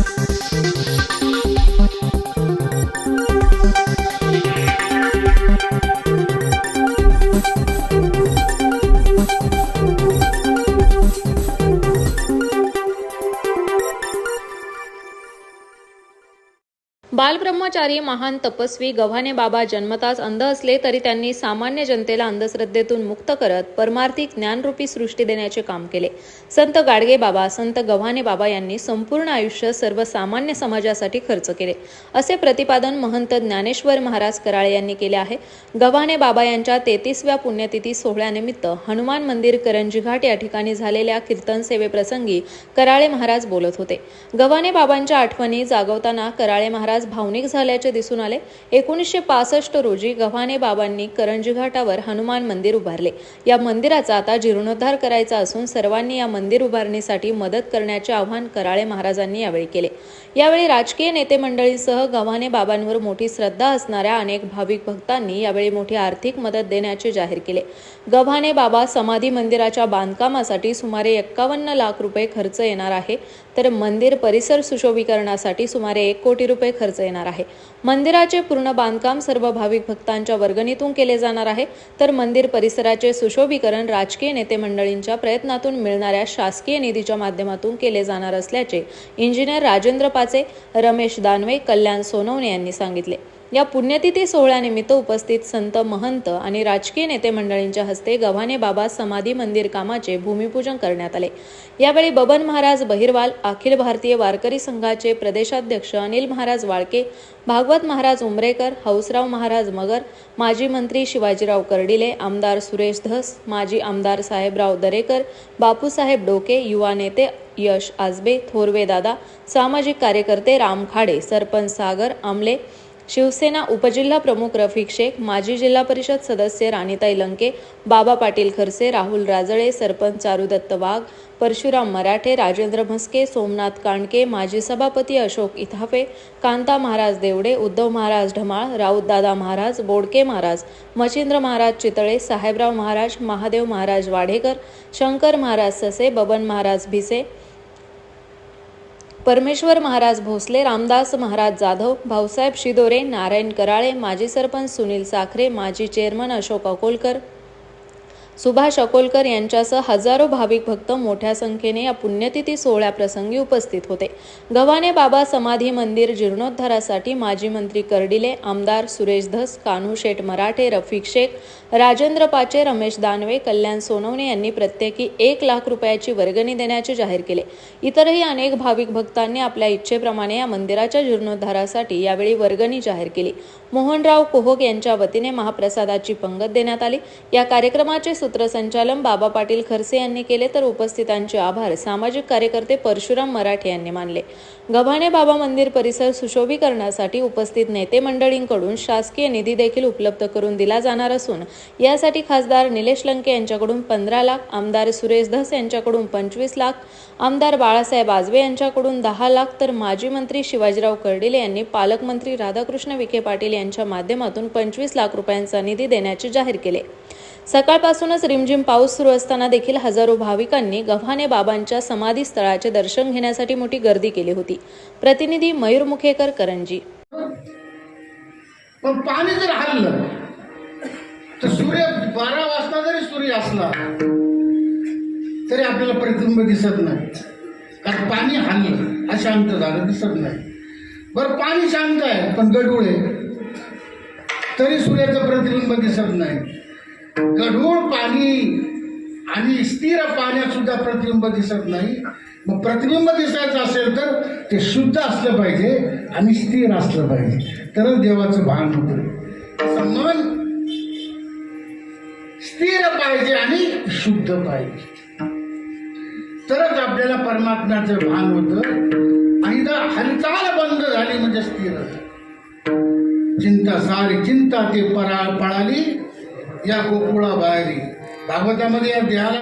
Thank you. बालब्रह्मचारी महान तपस्वी गव्हाणे बाबा जन्मताच अंध असले तरी त्यांनी सामान्य जनतेला अंधश्रद्धेतून मुक्त करत परमार्थिक ज्ञानरूपी सृष्टी देण्याचे काम केले. संत गाडगे बाबा संत गव्हाणे बाबा यांनी संपूर्ण आयुष्य सर्वसामान्य समाजासाठी खर्च केले. असे प्रतिपादन महंत ज्ञानेश्वर महाराज कराळे यांनी केले आहे. गव्हाणे बाबा यांच्या तेहतीसव्या पुण्यतिथी सोहळ्यानिमित्त हनुमान मंदिर करंजी घाट या ठिकाणी झालेल्या कीर्तन सेवेप्रसंगी कराळे महाराज बोलत होते. गव्हाणे बाबांच्या आठवणी जागवताना कराळे महाराज भावनिक झाल्याचे दिसून आले. एकोणीसशे पासष्ट रोजी गव्हाणे बाबांनी करंजी घाटावर हनुमान मंदिर उभारले. या मंदिराचा आता जीर्णोद्धार करायचा असून सर्वांनी या मंदिर उभारणीसाठी मदत करण्याचे आवाहन कराळे महाराजांनी यावेळी केले. यावेळी राजकीय नेते मंडळींसह गव्हाणे बाबांवर मोठी श्रद्धा असणाऱ्या अनेक भाविक भक्तांनी यावेळी मोठी आर्थिक मदत देण्याचे जाहीर केले. गव्हाणे बाबा समाधी मंदिराच्या बांधकामासाठी सुमारे एक्कावन्न लाख रुपये खर्च येणार आहे. तर मंदिर परिसर सुशोभीकरणासाठी सुमारे एक कोटी रुपये खर्च येणार आहे. मंदिराचे पूर्ण बांधकाम सर्व भाविक भक्तांच्या वर्गणीतून केले जाणार आहे. तर मंदिर परिसराचे सुशोभीकरण राजकीय नेते मंडळींच्या प्रयत्नातून मिळणाऱ्या शासकीय निधीच्या माध्यमातून केले जाणार असल्याचे इंजिनियर राजेंद्र पाचे रमेश दानवे कल्याण सोनवणे यांनी सांगितले. या पुण्यतिथी सोहळ्यानिमित्त उपस्थित संत महंत आणि राजकीय नेते मंडळींच्या हस्ते गव्हाणे बाबा समाधी मंदिर कामाचे भूमिपूजन करण्यात आले. यावेळी बबन महाराज बहिरवाल अखिल भारतीय वारकरी संघाचे प्रदेशाध्यक्ष अनिल महाराज वाळके भागवत महाराज उमरेकर हौसराव महाराज मगर माजी मंत्री शिवाजीराव कर्डिले आमदार सुरेश धस माजी आमदार साहेबराव दरेकर बापूसाहेब डोके युवा नेते यश आजबे थोरवे दादा सामाजिक कार्यकर्ते राम खाडे सरपंच सागर आमले शिवसेना उपजिल्हा प्रमुख रफिक शेख माजी जिल्हा परिषद सदस्य राणीताई लंके बाबा पाटील खरसे राहुल राजळे सरपंच चारुदत्त वाघ परशुराम मराठे राजेंद्र म्हस्के सोमनाथ कांडके माजी सभापती अशोक इथाफे कांता महाराज देवडे उद्धव महाराज ढमाळ राऊतदादा महाराज बोडके महाराज मच्छिंद्र महाराज चितळे साहेबराव महाराज महादेव महाराज वाढेकर शंकर महाराज ससे बबन महाराज भिसे परमेश्वर महाराज भोसले रामदास महाराज जाधव भाऊसाहेब शिदोरे नारायण कराळे माजी सरपंच सुनील साखरे माजी चेअरमन अशोक अकोलकर सुभाष अकोलकर यांच्यासह हजारो भाविक भक्त मोठ्या संख्येने या पुण्यतिथी सोहळ्याप्रसंगी उपस्थित होते. गव्हाणे बाबा समाधी मंदिर जीर्णोद्धारासाठी माजी मंत्री कर्डिले आमदार सुरेश धस कान्हू शेठ मराठे रफिक शेख राजेंद्र पाचे रमेश दानवे कल्याण सोनवणे यांनी प्रत्येकी एक लाख रुपयाची वर्गणी देण्याचे जाहीर केले. इतरही अनेक भाविक भक्तांनी आपल्या इच्छेप्रमाणे या मंदिराच्या जीर्णोद्धारासाठी यावेळी वर्गणी जाहीर केली. मोहनराव कोहक यांच्या वतीने महाप्रसादाची पंगत देण्यात आली. या कार्यक्रमाचे सूत्रसंचालन बाबा पाटील खरसे यांनी केले तर उपस्थितांचे आभार सामाजिक कार्यकर्ते परशुराम मराठे यांनी मानले. गव्हाणे बाबा मंदिर परिसर सुशोभीकरणासाठी उपस्थित नेते मंडळींकडून शासकीय निधी देखील उपलब्ध करून दिला जाणार असून यासाठी खासदार निलेश लंके यांच्याकडून पंधरा लाख आमदार सुरेश धस यांच्याकडून पंचवीस लाख आमदार बाळासाहेब आजवे यांच्याकडून दहा लाख तर माजी मंत्री शिवाजीराव कर्डिले यांनी पालकमंत्री राधाकृष्ण विखे पाटील यांच्या माध्यमातून पंचवीस लाख रुपयांचा निधी देण्याचे जाहीर केले. सकाळपासूनच रिमझिम पाऊस सुरू असताना देखील हजारो भाविकांनी गव्हाणे बाबांच्या समाधीस्थळाचे दर्शन घेण्यासाठी मोठी गर्दी केली होती. प्रतिनिधी मयूर मुखेकर करंजी. पण पाणी जर हल्लं तर सूर्य बारा वाजता जरी सूर्य असला तरी आपल्याला प्रतिबिंब दिसत नाही. कारण पाणी हल्लं अशांत झालं दिसत नाही. बरं पाणी शांत आहे पण गडूळ आहे तरी सूर्याचं प्रतिबिंब दिसत नाही. गढूळ पाणी आणि स्थिर पाण्यात सुद्धा प्रतिबिंब दिसत नाही. मग प्रतिबिंब दिसायचं असेल तर ते शुद्ध असलं पाहिजे आणि स्थिर असलं पाहिजे. तरच देवाचं भान होतं. मन स्थिर पाहिजे आणि शुद्ध पाहिजे. तरच आपल्याला परमात्म्याचं भान होतं. आणि जर हालचाल बंद झाली म्हणजे स्थिर चिंता सारी चिंता ते परा पळाली या गोकुळा बाहेरी भागवतामध्ये या देहाला